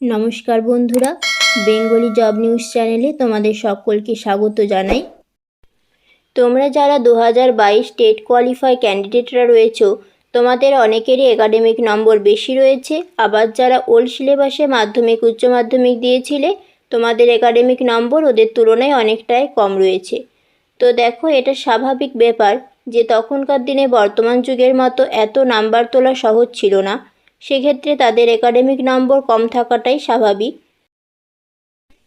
নমস্কার বন্ধুরা, Bengali job news চ্যানেলে তোমাদের সকলকে স্বাগত জানাই। তোমরা যারা দু হাজার বাইশ স্টেট কোয়ালিফাই ক্যান্ডিডেটরা রয়েছো, তোমাদের অনেকেরই একাডেমিক নম্বর বেশি রয়েছে। আবার যারা ওল্ড সিলেবাসে মাধ্যমিক, উচ্চ মাধ্যমিক দিয়েছিলে, তোমাদের একাডেমিক নম্বর ওদের তুলনায় অনেকটাই কম রয়েছে। তো দেখো, এটা স্বাভাবিক ব্যাপার যে তখনকার দিনে বর্তমান যুগের মতো এত নাম্বার তোলা সহজ ছিল না। সেক্ষেত্রে তাদের একাডেমিক নম্বর কম থাকাটাই স্বাভাবিক।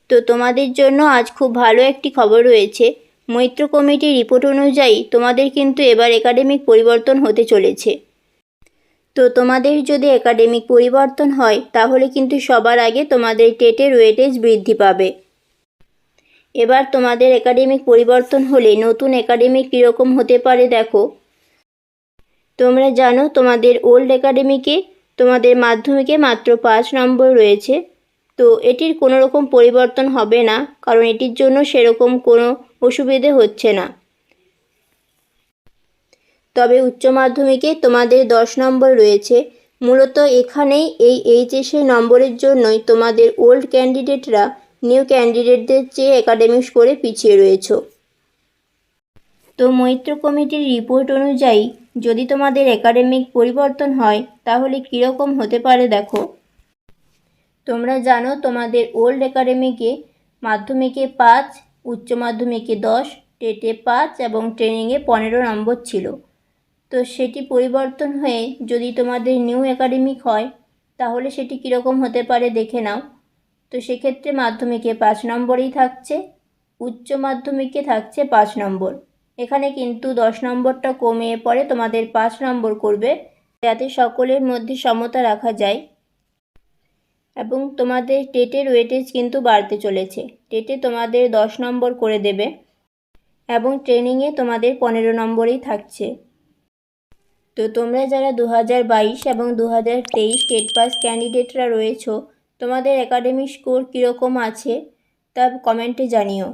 তো তোমাদের জন্য আজ খুব ভালো একটি খবর রয়েছে। মৈত্র কমিটির রিপোর্ট অনুযায়ী তোমাদের কিন্তু এবার একাডেমিক পরিবর্তন হতে চলেছে। তো তোমাদের যদি একাডেমিক পরিবর্তন হয়, তাহলে কিন্তু সবার আগে তোমাদের টেটের ওয়েটেজ বৃদ্ধি পাবে। এবার তোমাদের একাডেমিক পরিবর্তন হলে নতুন একাডেমিক কীরকম হতে পারে দেখো। তোমরা জানো তোমাদের ওল্ড একাডেমিকে তোমাদের মাধ্যমিকে মাত্র পাঁচ নম্বর রয়েছে। তো এটির কোনো রকম পরিবর্তন হবে না, কারণ এটির জন্য সেরকম কোনো অসুবিধে হচ্ছে না। তবে উচ্চ মাধ্যমিকে তোমাদের দশ নম্বর রয়েছে। মূলত এখানেই এই এইচএসের নম্বরের জন্যই তোমাদের ওল্ড ক্যান্ডিডেটরা নিউ ক্যান্ডিডেটদের চেয়ে একাডেমিক স্কোরে পিছিয়ে রয়েছো। তো মৈত্র কমিটির রিপোর্ট অনুযায়ী যদি তোমাদের একাডেমিক পরিবর্তন হয়, তাহলে কীরকম হতে পারে দেখো। তোমরা জানো তোমাদের ওল্ড একাডেমিকে মাধ্যমিকে পাঁচ, উচ্চ মাধ্যমিকে দশ, টেটে পাঁচ এবং ট্রেনিংয়ে পনেরো নম্বর ছিল। তো সেটি পরিবর্তন হয়ে যদি তোমাদের নিউ একাডেমিক হয়, তাহলে সেটি কীরকম হতে পারে দেখে নাও। তো সেক্ষেত্রে মাধ্যমিকে পাঁচ নম্বরেই থাকছে, উচ্চ মাধ্যমিকে থাকছে পাঁচ নম্বর। এখানে কিন্তু দশ নম্বরটা কমে পরে তোমাদের পাঁচ নম্বর করবে, যাতে সকলের মধ্যে সমতা রাখা যায়। এবং তোমাদের টেটের ওয়েটেজ কিন্তু বাড়তে চলেছে। টেটে তোমাদের দশ নম্বর করে দেবে এবং ট্রেনিংয়ে তোমাদের পনেরো নম্বরেই থাকছে। তো তোমরা যারা দু হাজার বাইশ এবং দু স্টেট পাস ক্যান্ডিডেটরা রয়েছো, তোমাদের একাডেমিক স্কোর কীরকম আছে তা কমেন্টে জানিও।